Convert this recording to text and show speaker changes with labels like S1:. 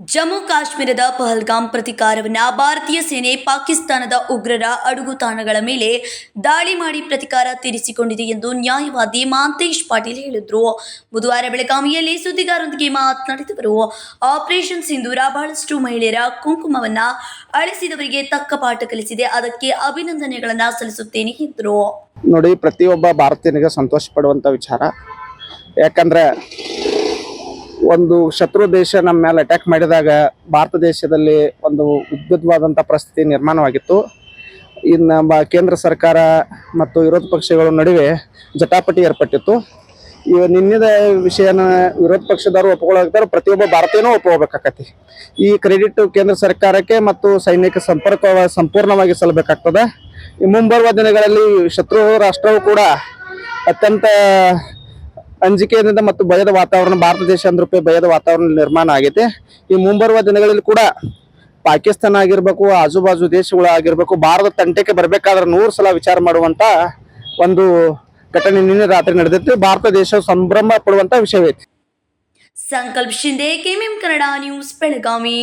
S1: ಜಮ್ಮು ಕಾಶ್ಮೀರದ ಪಹಲ್ಗಾಮ್ ಪ್ರತಿಕಾರವನ್ನ ಭಾರತೀಯ ಸೇನೆ ಪಾಕಿಸ್ತಾನದ ಉಗ್ರರ ಅಡುಗು ತಾಣಗಳ ಮೇಲೆ ದಾಳಿ ಮಾಡಿ ಪ್ರತಿಕಾರ ತೀರಿಸಿಕೊಂಡಿದೆ ಎಂದು ನ್ಯಾಯವಾದಿ ಮಾಂತೇಶ್ ಪಾಟೀಲ್ ಹೇಳಿದರು. ಬುಧವಾರ ಬೆಳಗಾವಿಯಲ್ಲಿ ಸುದ್ದಿಗಾರರೊಂದಿಗೆ ಮಾತನಾಡಿದವರು, ಆಪರೇಷನ್ ಸಿಂಧೂರ ಬಹಳಷ್ಟು ಮಹಿಳೆಯರ ಕುಂಕುಮವನ್ನ ಅಳಿಸಿದವರಿಗೆ ತಕ್ಕ ಪಾಠ ಕಲಿಸಿದೆ. ಅದಕ್ಕೆ ಅಭಿನಂದನೆಗಳನ್ನ ಸಲ್ಲಿಸುತ್ತೇನೆ ಎಂದರು
S2: ನೋಡಿ, ಪ್ರತಿಯೊಬ್ಬ ಭಾರತೀಯನಿಗೆ ಸಂತೋಷ ಪಡುವಂತ ವಿಚಾರ. ಯಾಕಂದ್ರೆ ಒಂದು ಶತ್ರು ದೇಶ ನಮ್ಮ ಮೇಲೆ ಅಟ್ಯಾಕ್ ಮಾಡಿದಾಗ ಭಾರತ ದೇಶದಲ್ಲಿ ಒಂದು ಉದ್ಭುತವಾದಂಥ ಪರಿಸ್ಥಿತಿ ನಿರ್ಮಾಣವಾಗಿತ್ತು. ಇನ್ನು ಬ, ಕೇಂದ್ರ ಸರ್ಕಾರ ಮತ್ತು ವಿರೋಧ ಪಕ್ಷಗಳ ನಡುವೆ ಜಟಾಪಟಿ ಏರ್ಪಟ್ಟಿತ್ತು. ಇವ ನಿನ್ನೆದ ವಿಷಯನ ವಿರೋಧ ಪಕ್ಷದವರು ಒಪ್ಕೊಳ್ಳೋದಾದ್ರೆ ಪ್ರತಿಯೊಬ್ಬ ಭಾರತೀಯನೂ ಒಪ್ಕೋಬೇಕಾಕತಿ ಈ ಕ್ರೆಡಿಟ್ ಕೇಂದ್ರ ಸರ್ಕಾರಕ್ಕೆ ಮತ್ತು ಸೈನಿಕ ಸಂಪರ್ಕ ಸಂಪೂರ್ಣವಾಗಿ ಸಲ್ಲಬೇಕಾಗ್ತದೆ. ಮುಂಬರುವ ದಿನಗಳಲ್ಲಿ ಶತ್ರು ರಾಷ್ಟ್ರವು ಕೂಡ ಅತ್ಯಂತ ಅಂಜಿಕೆಯಿಂದ ಮತ್ತು ಭಯದ ವಾತಾವರಣ, ಭಾರತ ದೇಶ ಅಂದ್ರೂ ಭಯದ ವಾತಾವರಣ ನಿರ್ಮಾಣ ಆಗೈತೆ. ಈ ಮುಂಬರುವ ದಿನಗಳಲ್ಲಿ ಕೂಡ ಪಾಕಿಸ್ತಾನ ಆಗಿರ್ಬೇಕು ಆಜು ಬಾಜು ದೇಶಗಳು ಆಗಿರ್ಬೇಕು ಭಾರತ ತಂಟೆಗೆ ಬರಬೇಕಾದ್ರೆ ನೂರು ಸಲ ವಿಚಾರ ಮಾಡುವಂತ ಒಂದು ಘಟನೆ ನಿನ್ನೆ ರಾತ್ರಿ ನಡೆದಿತ್ತು. ಭಾರತ ದೇಶ ಸಂಭ್ರಮ ಪಡುವಂತ ವಿಷಯವೈತಿ
S1: ಸಂಕಲ್ಪ ಶಿಂದೆ ಕೆಎಂಎಂ ಕನ್ನಡ ನ್ಯೂಸ್, ಬೆಳಗಾವಿ.